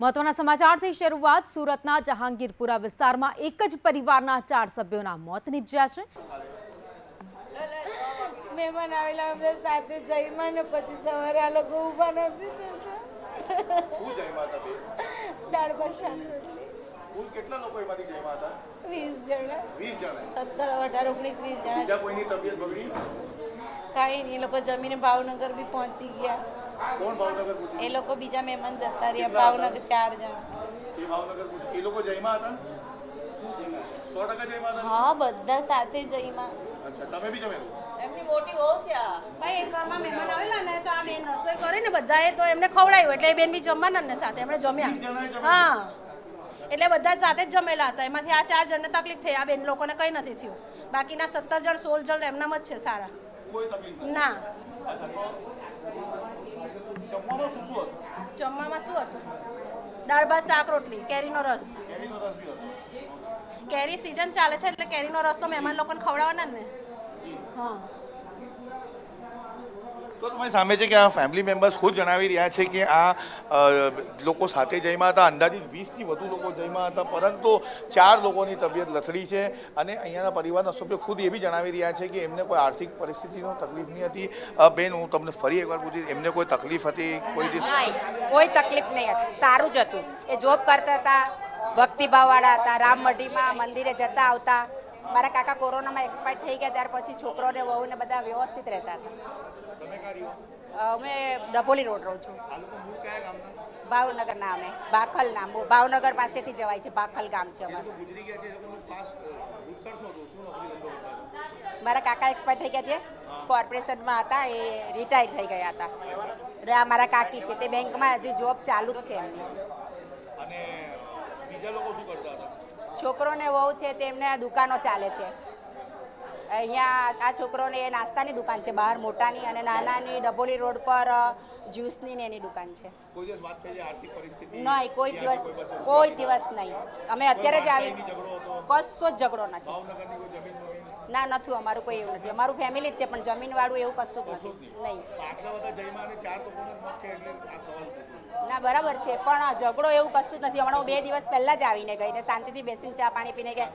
મહત્વના સમાચારથી શરૂઆત સુરતના જહાંગીરપુરા વિસ્તારમાં એક જ પરિવારના ચાર સભ્યોના મોત નીપજ્યા છે. મહેમાન આવેલા અમે સાથે જઈમાં ને પછી સવારે આ લોકો ઊભા નથી દાળ ભાત શાક રોટલી. કેટલા લોકો એમાંથી હતા? વીસ જણા. વીસ જણા? સત્તર અઢાર ઓગણીસ વીસ જણા. બીજા કોઈની તબિયત બગડી? કાંઈ નહીં એ લોકો જમીને ભાવનગર બી પહોંચી ગયા. એ લોકો બીજા મહેમાન જતા રહ્યા ભાવનગર ચાર જણ. એ ભાવનગર એ લોકો જયમાં હતા? સો ટકા જમ્યા હા બધા સાથે જઈમાં અચ્છા તમે બી જમેલું? એમની મોટી વહુ છે આ. ભાઈ એક ઘરમાં મહેમાન આવેલા ને તો આ બેન રસોઈ કરે ને બધાએ તો એમને ખવડાવ્યું. એટલે એ બેન બી જમવાના ને સાથે એમણે જમ્યા. હા. એટલે બધા સાથે જ જમેલા હતા. એમાંથી આ ચાર જણને તકલીફ થઈ. આ બેન લોકોને કંઈ નથી થયું. બાકીના સત્તર જણ સોળ જણ એમનામ જ છે સારા. ના અચ્છા તો જમવામાં શું શું હતું જમવામાં શું હતું દાળ, ભાત, શાક, રોટલી. કેરીનો રસ. કેરી સિઝન ચાલે છે એટલે કેરીનો રસ તો મહેમાન લોકોને ખવડાવવાના જ ને. હા. તો સામે છે કે આ ફેમિલી મેમ્બર્સ ખુદ જણાવી રહ્યા છે કે આ લોકો સાથે જઈમાં હતા. અંદાજિત વીસથી વધુ લોકો જઈમાં હતા, પરંતુ ચાર લોકોની તબિયત લથડી છે અને અહીંયાના પરિવારના સભ્યો ખુદ એ બી જણાવી રહ્યા છે કે એમને કોઈ આર્થિક પરિસ્થિતિનો તકલીફ નહીં હતી. બેન, હું તમને ફરી એકવાર પૂછી એમને કોઈ તકલીફ હતી? કોઈ કોઈ તકલીફ નહીં હતી. સારું જ હતું. એ જોબ કરતા હતા, ભક્તિભાવવાળા હતા, રામ મઢીમાં મંદિરે જતા આવતા. મારા કાકા કોરોનામાં એક્સપાયર થઈ ગયા ત્યાર પછી છોકરોને વહુને બધા વ્યવસ્થિત રહેતા હતા. અમે ડભોલી રોડ રહું છું. ભાવનગર ના અમે. ભાવનગર નામે. ભાવનગર પાસેથી જવાય છે ભાખલ ગામ છે અમારું? મારા કાકા એક્સપાયર થઈ ગયા છે. કોર્પોરેશનમાં હતા એ રિટાયર થઈ ગયા હતા. મારા કાકી છે તે બેંકમાં હજુ જોબ ચાલુ જ છે એમની. અને બીજા લોકો શું કરતા હતા? છોકરોને વહુ છે તેમને આ દુકાનો ચાલે છે. અહીંયા આ છોકરોને એ નાસ્તાની દુકાન છે બહાર મોટાની અને નાનાની ડભોલી રોડ પર જ્યુસની ને એની દુકાન છે. નહીં કોઈ દિવસ કોઈ દિવસ નહીં. અમે અત્યારે જ આવી કશો જ ઝઘડો નથી? ના નથી અમારું કોઈ એવું નથી. અમારું ફેમિલી જ છે પણ જમીન વાળું એવું કશું જ નથી. નહીં. ના બરાબર છે પણ આ ઝઘડો એવું કશું જ નથી. હમણાં હું બે દિવસ પહેલા જ આવીને ગઈને શાંતિથી બેસીને ચા પાણી પીને ગયા.